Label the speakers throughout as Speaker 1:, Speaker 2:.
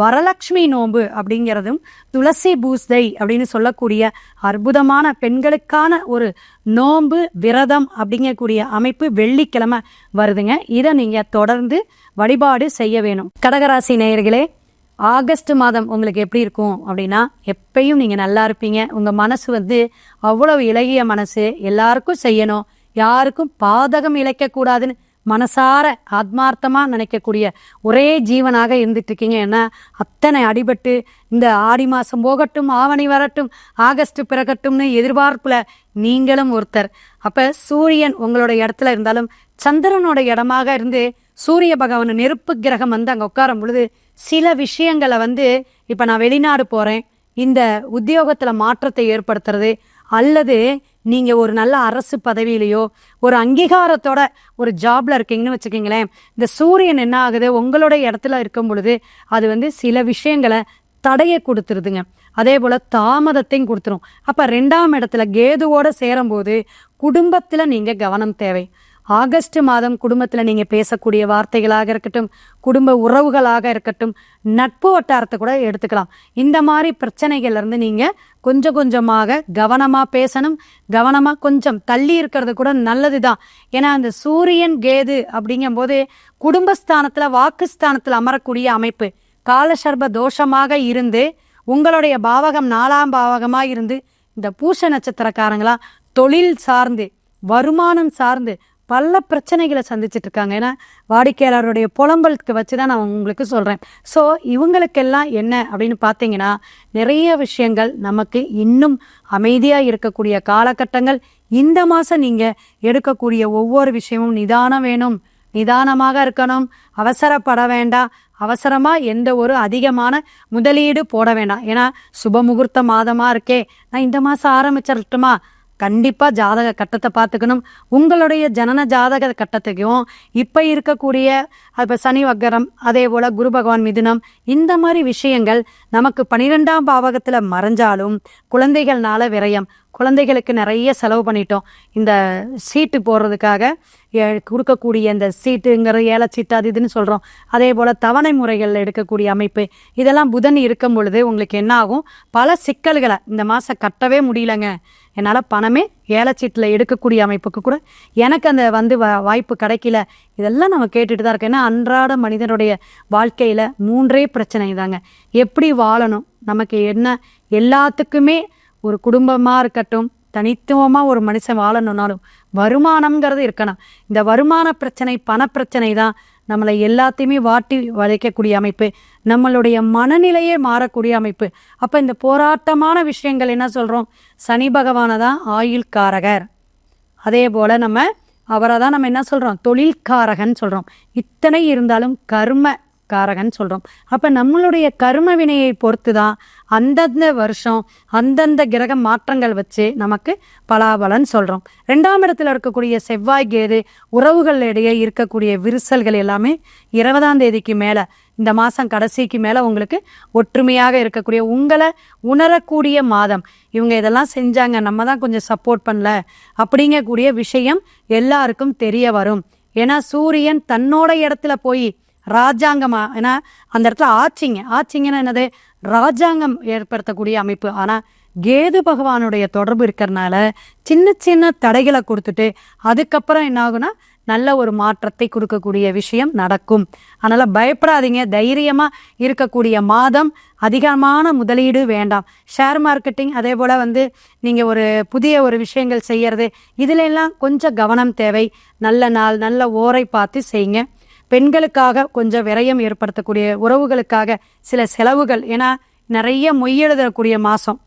Speaker 1: வரலட்சுமி நோன்பு அப்படிங்கிறதும் துளசி பூஸ்தை அப்படின்னு சொல்லக்கூடிய அற்புதமான பெண்களுக்கான ஒரு நோன்பு விரதம் அப்படிங்கக்கூடிய அமைப்பு வெள்ளிக்கிழமை வருதுங்க. இதை நீங்கள் தொடர்ந்து வழிபாடு செய்ய வேணும். கடகராசி நேயர்களே ஆகஸ்ட் மாதம் உங்களுக்கு எப்படி இருக்கும் அப்படின்னா எப்பயும் நீங்கள் நல்லா இருப்பீங்க. உங்கள் மனசு வந்து அவ்வளவு இலகிய மனசு. எல்லாருக்கும் செய்யணும். யாருக்கும் பாதகம் இழைக்கக்கூடாதுன்னு மனசார ஆத்மார்த்தமாக நினைக்கக்கூடிய ஒரே ஜீவனாக இருந்துட்டுருக்கீங்க. ஏன்னா அத்தனை அடிபட்டு இந்த ஆடி மாதம் போகட்டும் ஆவணி வரட்டும் ஆகஸ்ட் பிறகட்டும்னு எதிர்பார்ப்பில் நீங்களும் ஒருத்தர். அப்போ சூரியன் உங்களோட இடத்துல இருந்தாலும் சந்திரனோட இடமாக இருந்து சூரிய பகவான் நெருப்பு கிரகம் வந்து அங்கே உட்காரும் பொழுது சில விஷயங்களை வந்து இப்போ நான் வெளிநாடு போகிறேன் இந்த உத்தியோகத்தில் மாற்றத்தை ஏற்படுத்துறது அல்லது நீங்கள் ஒரு நல்ல அரசு பதவியிலையோ ஒரு அங்கீகாரத்தோட ஒரு ஜாப்ல இருக்கீங்கன்னு வச்சுக்கிங்களேன் இந்த சூரியன் என்ன ஆகுது உங்களோட இடத்துல இருக்கும் பொழுது அது வந்து சில விஷயங்களை தடையை கொடுத்துருதுங்க. அதே போல் தாமதத்தையும் கொடுத்துரும். அப்போ ரெண்டாம் இடத்துல கேதுவோட சேரும்போது குடும்பத்தில் நீங்கள் கவனம் தேவை. ஆகஸ்ட் மாதம் குடும்பத்தில் நீங்கள் பேசக்கூடிய வார்த்தைகளாக இருக்கட்டும் குடும்ப உறவுகளாக இருக்கட்டும் நட்பு வட்டாரத்தை கூட எடுத்துக்கலாம். இந்த மாதிரி பிரச்சனைகள்லேருந்து நீங்கள் கொஞ்சம் கொஞ்சமாக கவனமாக பேசணும். கவனமாக கொஞ்சம் தள்ளி இருக்கிறது கூட நல்லது தான் ஏன்னா அந்த சூரியன் கேது அப்படிங்கும்போது குடும்பஸ்தானத்தில் வாக்குஸ்தானத்தில் அமரக்கூடிய அமைப்பு காலசர்ப தோஷமாக இருந்து உங்களுடைய பாவகம் நாலாம் பாவகமாக இருந்து இந்த பூச நட்சத்திரக்காரங்களா தொழில் சார்ந்து வருமானம் சார்ந்து பல பிரச்சனைகளை சந்திச்சுட்டு இருக்காங்க ஏன்னா வாடிக்கையாளருடைய புலம்பலுக்கு வச்சு தான் நான் உங்களுக்கு சொல்கிறேன் ஸோ இவங்களுக்கெல்லாம் என்ன அப்படின்னு பார்த்தீங்கன்னா நிறைய விஷயங்கள் நமக்கு இன்னும் அமைதியாக இருக்கக்கூடிய காலகட்டங்கள் இந்த மாதம் நீங்கள் எடுக்கக்கூடிய ஒவ்வொரு விஷயமும் நிதானம் வேணும். நிதானமாக இருக்கணும். அவசரப்பட வேண்டாம். அவசரமாக எந்த ஒரு அதிகமான முதலீடு போட வேண்டாம். ஏன்னா சுப முகூர்த்த மாதமாக இருக்கே. நான் இந்த மாதம் ஆரம்பிச்சிடட்டுமா? கண்டிப்பாக ஜாதக கட்டத்தை பார்த்துக்கணும். உங்களுடைய ஜனன ஜாதக கட்டத்தையும் இப்போ இருக்கக்கூடிய இப்போ சனி வக்கரம் அதே போல் குரு பகவான் மிதுனம் இந்த மாதிரி விஷயங்கள் நமக்கு பனிரெண்டாம் பாவகத்தில் மறைஞ்சாலும் குழந்தைகள்னால விரயம். குழந்தைகளுக்கு நிறைய செலவு பண்ணிட்டோம். இந்த சீட்டு போடுறதுக்காக கொடுக்கக்கூடிய இந்த சீட்டுங்கிற ஏல சீட்டு அது இதுன்னு சொல்கிறோம் அதே போல் தவணை முறைகளில் எடுக்கக்கூடிய அமைப்பு. இதெல்லாம் புதன் இருக்கும் பொழுது உங்களுக்கு என்ன ஆகும்? பல சிக்கல்களை இந்த மாதம் கட்டவே முடியலங்க. என்னால் பணமே ஏலச்சீட்டில் எடுக்கக்கூடிய அமைப்புக்கு கூட எனக்கு அந்த வந்து வாய்ப்பு கிடைக்கல. இதெல்லாம் நம்ம கேட்டுட்டு தான் இருக்கோம். ஏன்னா அன்றாட மனிதனுடைய வாழ்க்கையில் மூன்றே பிரச்சனை தாங்க. எப்படி வாழணும்? நமக்கு என்ன? எல்லாத்துக்குமே ஒரு குடும்பமாக இருக்கட்டும் தனித்துவமாக ஒரு மனுஷன் வாழணுன்னாலும் வருமானம்ங்கிறது இருக்கணும். இந்த வருமான பிரச்சனை பணப்பிரச்சனை தான் நம்மளை எல்லாத்தையுமே வாட்டி வளைக்கக்கூடிய அமைப்பு. நம்மளுடைய மனநிலையே மாறக்கூடிய அமைப்பு. அப்போ இந்த போராட்டமான விஷயங்கள் என்ன சொல்கிறோம் சனி பகவானை தான் ஆயுள் காரகர் அதே போல் நம்ம அவரை தான் நம்ம என்ன சொல்கிறோம் தொழில்காரகன் சொல்கிறோம் இத்தனை இருந்தாலும் கர்ம காரகன் சொல்கிறோம் அப்போ நம்மளுடைய கர்ம வினையை பொறுத்து தான் அந்தந்த வருஷம் அந்தந்த கிரக மாற்றங்கள் வச்சு நமக்கு பலாபலன் சொல்கிறோம் ரெண்டாம் இடத்துல இருக்கக்கூடிய செவ்வாய் கேது உறவுகளிடையே இருக்கக்கூடிய விரிசல்கள் எல்லாமே இருபதாம் தேதிக்கு மேலே இந்த மாதம் கடைசிக்கு மேலே உங்களுக்கு ஒற்றுமையாக இருக்கக்கூடிய உங்களை உணரக்கூடிய மாதம். இவங்க இதெல்லாம் செஞ்சாங்க நம்ம தான் கொஞ்சம் சப்போர்ட் பண்ணல அப்படிங்கக்கூடிய விஷயம் எல்லாருக்கும் தெரிய வரும். ஏன்னா சூரியன் தன்னோட இடத்துல போய் ராஜாங்கமா. ஏன்னா அந்த இடத்துல ஆட்சிங்க ஆட்சிங்கன்னா என்னது? ராஜாங்கம் ஏற்படுத்தக்கூடிய அமைப்பு. ஆனால் கேது பகவானுடைய தொடர்பு இருக்கிறனால சின்ன சின்ன தடைகளை கொடுத்துட்டு அதுக்கப்புறம் என்ன ஆகுனா நல்ல ஒரு மாற்றத்தை கொடுக்கக்கூடிய விஷயம் நடக்கும். அதனால் பயப்படாதீங்க. தைரியமாக இருக்கக்கூடிய மாதம் அதிகமான முதலீடு வேண்டாம். ஷேர் மார்க்கெட்டிங் அதே போல் வந்து நீங்கள் ஒரு புதிய ஒரு விஷயங்கள் செய்கிறது இதிலெல்லாம் கொஞ்சம் கவனம் தேவை. நல்ல நாள் நல்ல ஓரை பார்த்து செய்யுங்க. பெண்களுக்காக கொஞ்சம் விரயம் ஏற்படுத்தக்கூடிய உறவுகளுக்காக சில செலவுகள். ஏன்னா நிறைய மொய்யெழுதக்கூடிய மாதம்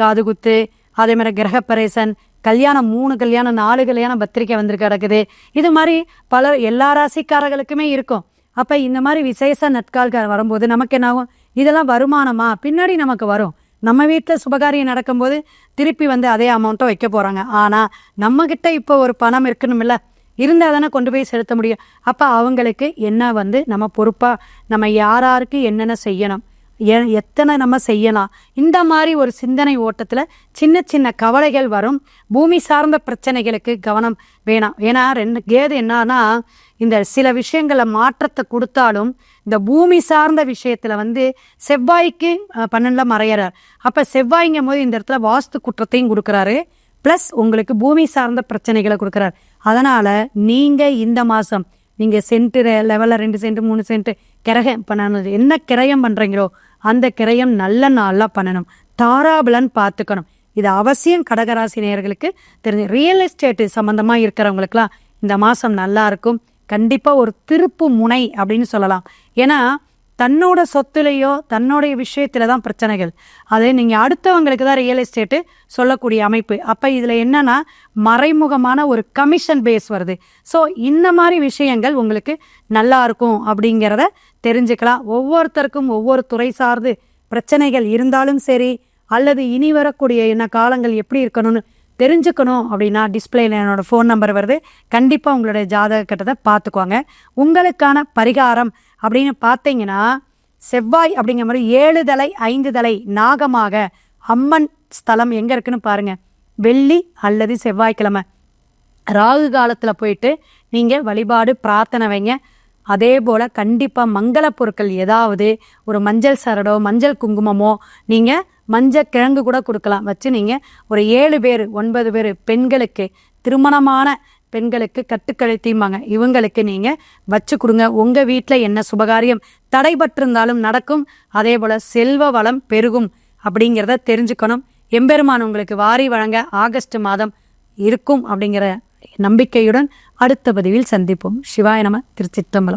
Speaker 1: காதுகுத்து அதே மாதிரி கிரகப்பரேசன் கல்யாணம் மூணு கல்யாணம் நாலு கல்யாணம் பத்திரிக்கை வந்து கிடக்குது இது மாதிரி பல எல்லா ராசிக்காரர்களுக்குமே இருக்கும். அப்போ இந்த மாதிரி விசேஷ நட்கால்கள் வரும்போது நமக்கு என்னாகும் இதெல்லாம் வருமானமா? பின்னாடி நமக்கு வரும். நம்ம வீட்டில் சுபகாரியம் நடக்கும்போது திருப்பி வந்து அதே அமௌண்ட்டை வைக்க போகிறாங்க ஆனால் நம்மக்கிட்ட இப்போ ஒரு பணம் இருக்கணுமில்ல இருந்தால் தானே கொண்டு போய் செலுத்த முடியும். அப்போ அவங்களுக்கு என்ன வந்து நம்ம பொறுப்பாக நம்ம யாராருக்கு என்னென்ன செய்யணும் எ- எத்தனை நம்ம செய்யலாம் இந்த மாதிரி ஒரு சிந்தனை ஓட்டத்தில் சின்ன சின்ன கவலைகள் வரும். பூமி சார்ந்த பிரச்சனைகளுக்கு கவனம் வேணாம். ஏன்னா ரெண்டு கேது என்னன்னா இந்த சில விஷயங்களை மாற்றத்தை கொடுத்தாலும் இந்த பூமி சார்ந்த விஷயத்தில் வந்து செவ்வாய்க்கு பன்னெண்டில் மறையிறார். அப்போ செவ்வாய்ங்கும் போது இந்த இடத்துல வாஸ்து குற்றத்தையும் கொடுக்குறாரு. ப்ளஸ் உங்களுக்கு பூமி சார்ந்த பிரச்சனைகளை கொடுக்குறாரு. அதனால் நீங்கள் இந்த மாதம் நீங்கள் சென்ட்டு லெவலில் ரெண்டு சென்ட் மூணு சென்ட் கிரகம் பண்ணணும் என்ன கிரயம் பண்ணுறீங்களோ அந்த கிரயம் நல்ல நாளாக பண்ணணும். தாராபலன் பார்த்துக்கணும். இது அவசியம் கடகராசி நேயர்களுக்கு. தெரிஞ்சு ரியல் எஸ்டேட்டு சம்மந்தமாக இருக்கிறவங்களுக்குலாம் இந்த மாதம் நல்லா இருக்கும். ஒரு திருப்பு முனை அப்படின்னு சொல்லலாம். ஏன்னா தன்னோட சொத்துலேயோ தன்னுடைய விஷயத்தில் தான் பிரச்சனைகள். அதே நீங்கள் அடுத்தவங்களுக்கு தான் ரியல் எஸ்டேட்டு சொல்லக்கூடிய அமைப்பு. அப்போ இதில் என்னென்னா மறைமுகமான ஒரு கமிஷன் பேஸ் வருது. ஸோ இந்த மாதிரி விஷயங்கள் உங்களுக்கு நல்லா இருக்கும் அப்படிங்கிறத தெரிஞ்சுக்கலாம். ஒவ்வொருத்தருக்கும் ஒவ்வொரு துறை சார்ந்து பிரச்சனைகள் இருந்தாலும் சரி அல்லது இனி வரக்கூடிய என்ன காலங்கள் எப்படி இருக்கணும்னு தெரிஞ்சுக்கணும் அப்படின்னா டிஸ்பிளேல என்னோடய ஃபோன் நம்பர் வருது. கண்டிப்பாக உங்களுடைய ஜாதக கட்டத்தை பார்த்துக்கோங்க. உங்களுக்கான பரிகாரம் அப்படின்னு பார்த்தீங்கன்னா செவ்வாய் அப்படிங்கிற மாதிரி ஏழு தலை ஐந்து தலை நாகமாக அம்மன் ஸ்தலம் எங்கே இருக்குன்னு பாருங்க. வெள்ளி அல்லது செவ்வாய்க்கிழமை. ராகு காலத்தில் போயிட்டு நீங்கள் வழிபாடு பிரார்த்தனை வைங்க. அதே போல் கண்டிப்பாக மங்கள பொருட்கள் ஏதாவது ஒரு மஞ்சள் சரடோ மஞ்சள் குங்குமமோ நீங்கள் மஞ்சள் கிழங்கு கூட கொடுக்கலாம். வச்சு நீங்கள் ஒரு ஏழு பேர் ஒன்பது பேர் பெண்களுக்கு திருமணமான பெண்களுக்கு கட்டுக்கழுத்திம்பாங்க இவங்களுக்கு நீங்கள் வச்சு கொடுங்க. உங்கள் வீட்டில் என்ன சுபகாரியம் தடைபட்டிருந்தாலும் நடக்கும். அதே போல் செல்வ வளம் பெருகும் அப்படிங்கிறத தெரிஞ்சுக்கணும். எம்பெருமான் உங்களுக்கு வாரி வழங்க ஆகஸ்ட் மாதம் இருக்கும் அப்படிங்கிற நம்பிக்கையுடன் அடுத்த பதிவில் சந்திப்போம். சிவாய நம திருச்சிற்றம்பலம்.